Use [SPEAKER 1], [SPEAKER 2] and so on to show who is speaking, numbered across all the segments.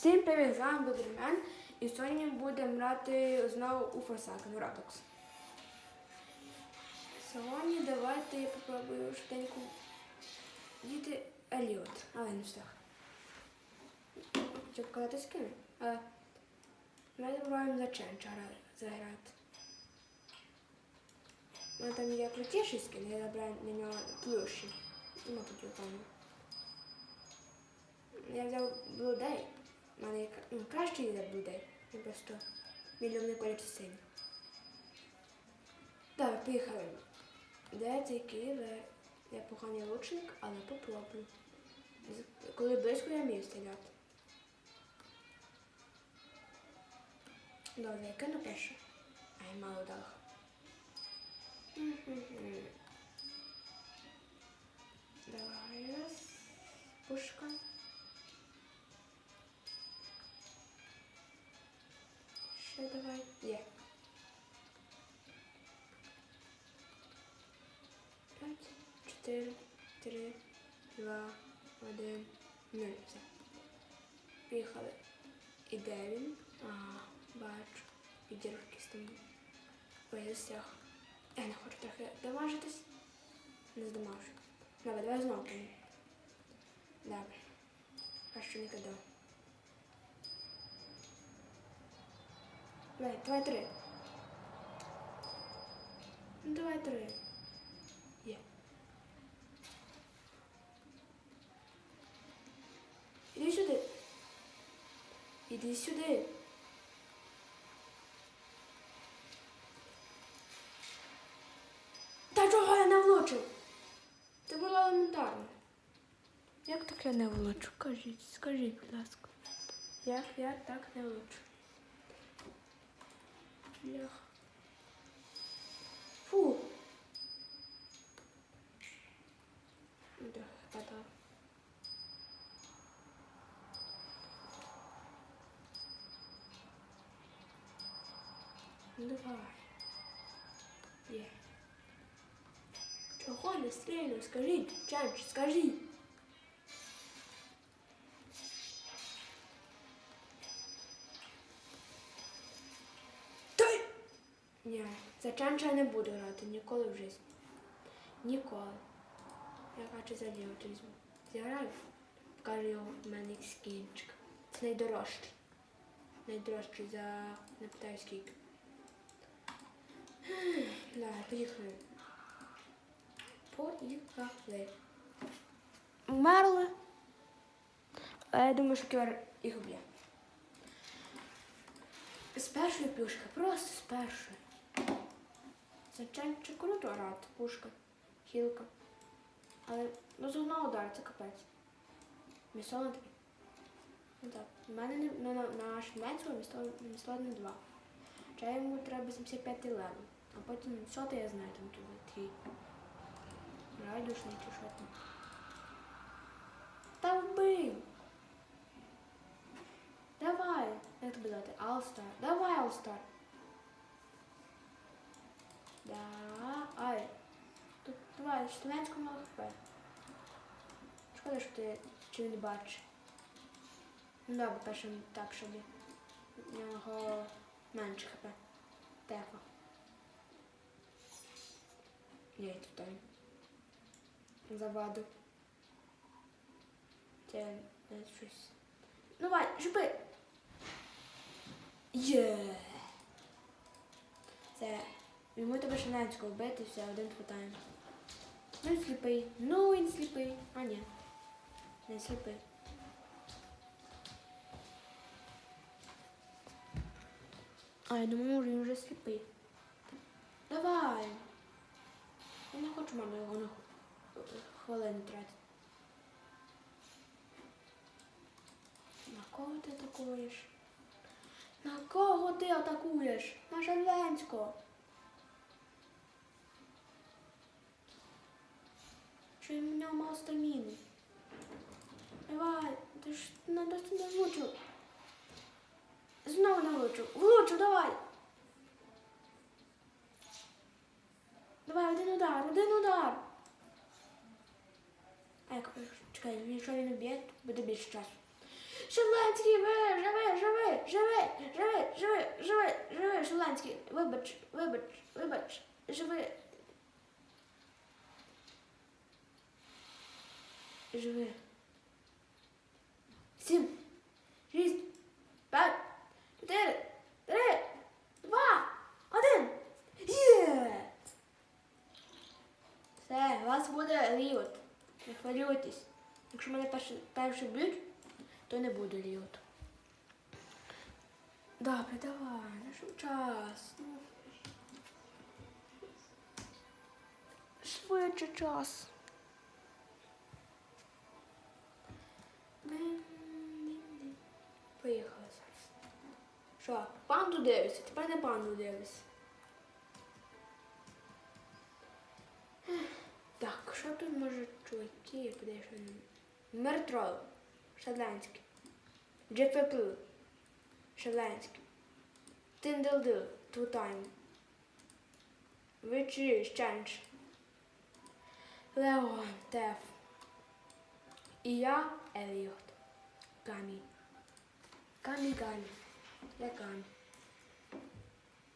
[SPEAKER 1] Всім привіт, з вами Бодермен. І сьогодні будемо грати знову у Forsaken Roblox. Сьогодні давайте я попробую швиденько діти Еліот, але не встиг. Хочу показати з ким. Ми забуваємо за Ченча заграти. У мене там є крутіший скин, я забрав на нього плюші. Ну, тут я. Я взяв Day. У мене ну, йде Blue Day. Я просто мільйонний колір синій. Так, поїхали. Де цей кілер? Я поганий лучник, але попробую. Коли близько я вмію стріляти. Добре, яке на перше? Ай, мало. Мгм. Давай раз. Пушка. Де він? Бачу. Підірки з тим поясях. Я не хочу трохи дамажитись. Не здамажу. Добре, давай знову. помі. Добре. Краще не кидав. Давай, давай три. Ну, давай три. Іди сюди. Та чого я не влучив? Це було елементарно. Як так я не влучу? Кажіть, скажіть, будь ласка. Як я так не влучу? Блях. Фу. Да, да-да. Ну, Давай. Є. Чого не стрільно? Скажіть, Чанч, скажіть. Дай! Ні, за Чанча не буду грати ніколи в житті. Ніколи. Я хочу за нього візьму. Зіграю, покажу його в мене скінчик. Це найдорожчий. Найдорожчий за не питаю скільки. Давай, поїхали. Поїхали. Вмерли. А я думаю, що ківер їх вб'є. З першої пушки, просто з першої. Це ченче круто грати, пушка, хілка. Але ну з одного удару це капець. Місто на три. Ну так, в мене не, ну, на, на наш меншого місто, місто не два. Чи йому треба 75 левел. А потім що то я знаю там туди твій. Радушний чи що там. Та вбив! Давай! Як тобі дати? Алстар. Давай, Алстар. Да. Ай. Тут давай, штанецько мало хп. Шкода, що ти чи не бачиш. Ну добре, першим так, щоб в нього менше хп. Тепо. Тут там. Заваду. Це щось. Ну давай, жби. Є. Це. Йому тебе Шанецько вбити, все, один хватає. Ну він сліпий. Ну він сліпий. А ні. Не сліпий. А, я думаю, він вже сліпий. Давай. Я не хочу, мама, його на хвилину тратити. На кого ти атакуєш? На кого ти атакуєш? На Жаленського. Що в нього мало стаміни? Давай, ти ж на досі не влучив. Знову не влучив. Влучив, давай. Давай, один удар, один удар. А як чекай, якщо він уб'є, буде більше часу. Шеланський, живи, живи, живи, живи, живи, живи, живи, живи, Шеланський, вибач, вибач, вибач, живи. Живи. Перший, б'ють, то не буде ріот. Добре, давай, наш час. Швидше час. Поїхали зараз. Що, панду дивишся? Тепер не панду дивишся. Так, що тут може чуваки? Що Мертрол. Шадлянський. Джефепл. Шаленський. Тинделдил. Тутайм. Вичі Щенч. Леон Теф. І я Еліот. Гамі. Гамі Гамі. Я Гамі.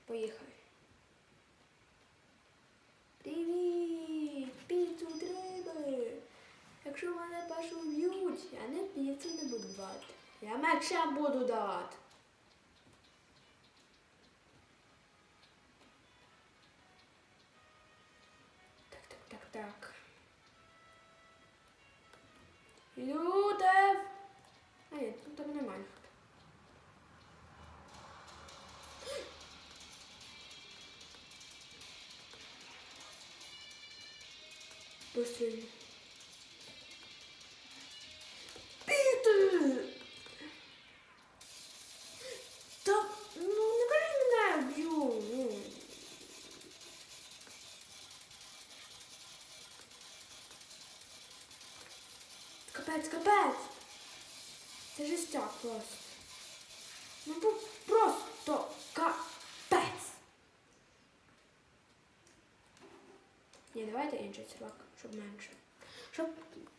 [SPEAKER 1] Поїхали. Привіт! Піцу треба! Якщо мене першу б'ють, я не піцу не буду давати. Я меча буду давати. Так, так, так, так. Людев! А ні, тут там немає. ніхто. Капець, капець. Це жестяк просто. Ну просто капець. Ні, давайте інший сервак, щоб менше. Щоб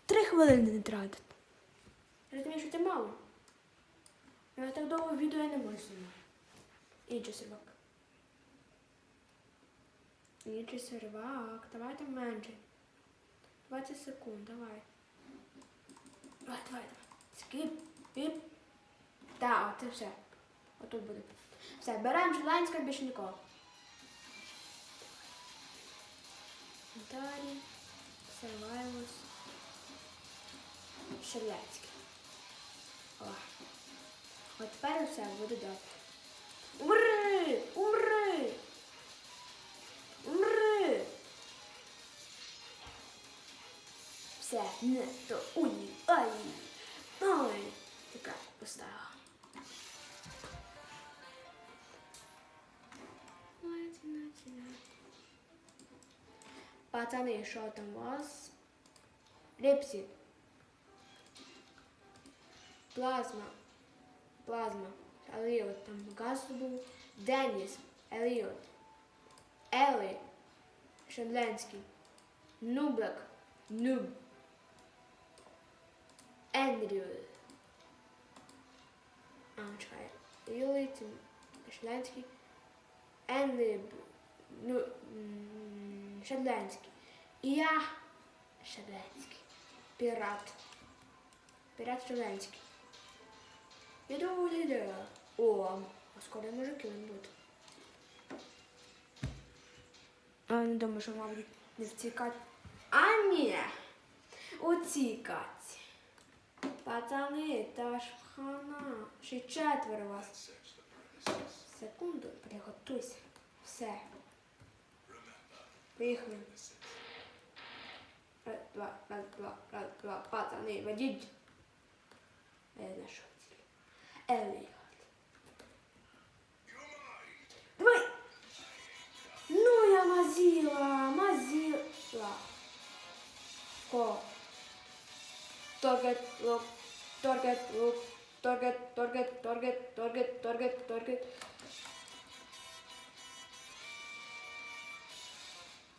[SPEAKER 1] три хвилини не тратити. Розумію, що це мало. Але так довго відео я не можу знімати. Інший сервак. Інший сервак. Давайте менше. 20 секунд, давай. Давай, давай, давай. Скіп, піп. Так, це все. Отут буде. Все, беремо Желанська більше нікого. Далі. Survivors. Шеляцький. О. От тепер все буде добре. Умри! Умри! Умри! Все, не то уні, ай! Ой! Така поставила. Пацани, що там у вас? Репсі. Плазма. Плазма. Еліот. Там газ був. Деніс. Еліот. Елі. Шенленський. Нублак. Нуб. Ендрю. А, чекай. Юлій, Шенленський. Ендрю. Ну, м, Шедлянський. І я Шедлянський. Пірат. Пірат Шедлянський. Іду, іду. О, а скоро мужики він буде. А, не думаю, що, мабуть, не в цій каті. А, ні. Каті. Пацани, та ж хана. Ще четверо вас. Секунду, приготуйся. Все. Поїхали. Раз, два, раз, два, раз, два. Пацани, ведіть. Я знайшов ціль. Еліот. Давай! Ну я мазила, мазила. Ко. target Look! target Look! target, target, target, target, target, target.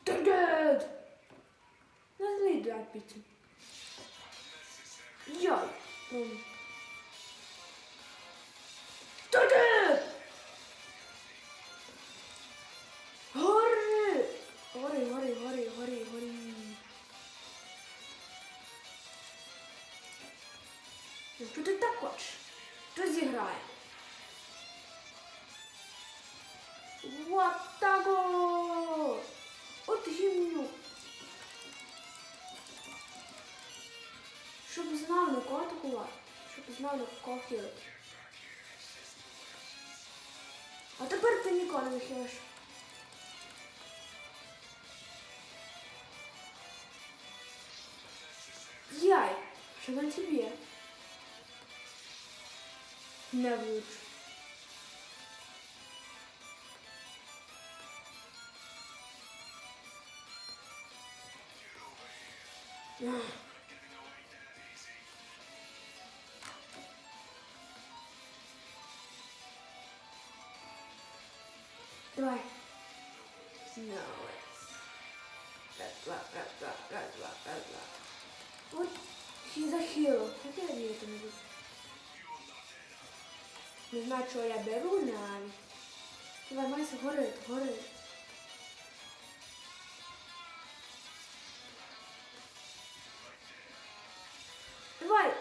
[SPEAKER 1] Target! Let's lead that beating. Yo! Boom. играет. Вот так вот. От гімню. Щоб знав на кого атакувати. Щоб знав на кого хилити. А тепер ты никого не хилиш. Яй, що на тебе? Не влучу. Ах. Давай. No. Раз, два, раз, два, раз, два, раз, два. От і захило. Як я вмію це не буду? Не знаю, що я беру навіть. Давай, Майся, горить, горить. Давай!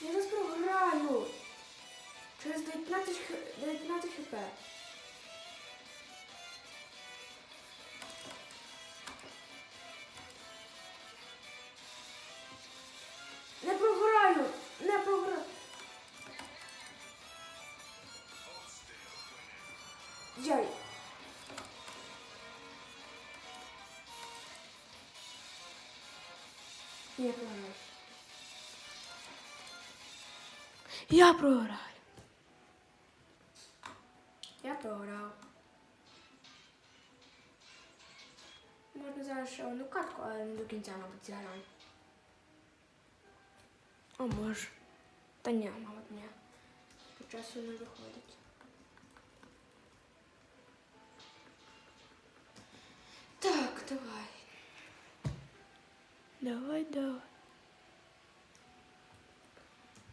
[SPEAKER 1] Я зараз програю. Через 19, х- 19 хп. Я програю. Я програю. Я програв. Можна зараз ще одну катку, але не до кінця, мабуть, зіграємо. О, може. Та ні, мабуть, ні. По часу не виходить. Так, давай. Давай, давай.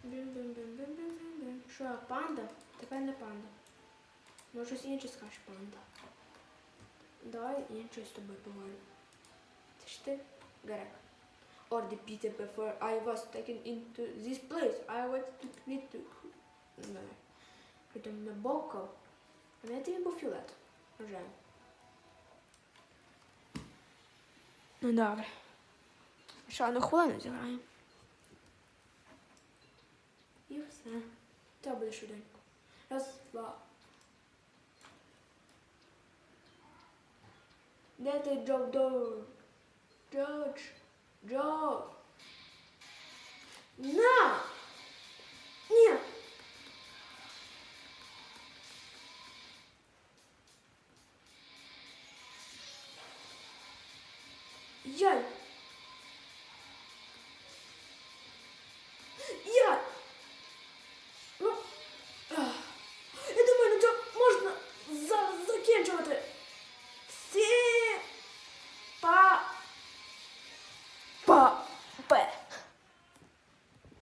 [SPEAKER 1] Бім-бім-бім-бім-бім-бім. Що, панда? Тепер не панда. Може щось інше скажеш панда. Давай інше з тобою поговорю. Це ж ти, Грек. Or the Peter before I was taken into this place. I was to need to... Не. Притом на боку. А мене тобі був фіолет. Вже. Ну добре. Ще одну хвилину зіграємо. І все. Це буде швиденько. Раз, два. Де ти Джо Дор? Джордж. Джо. На! Ні,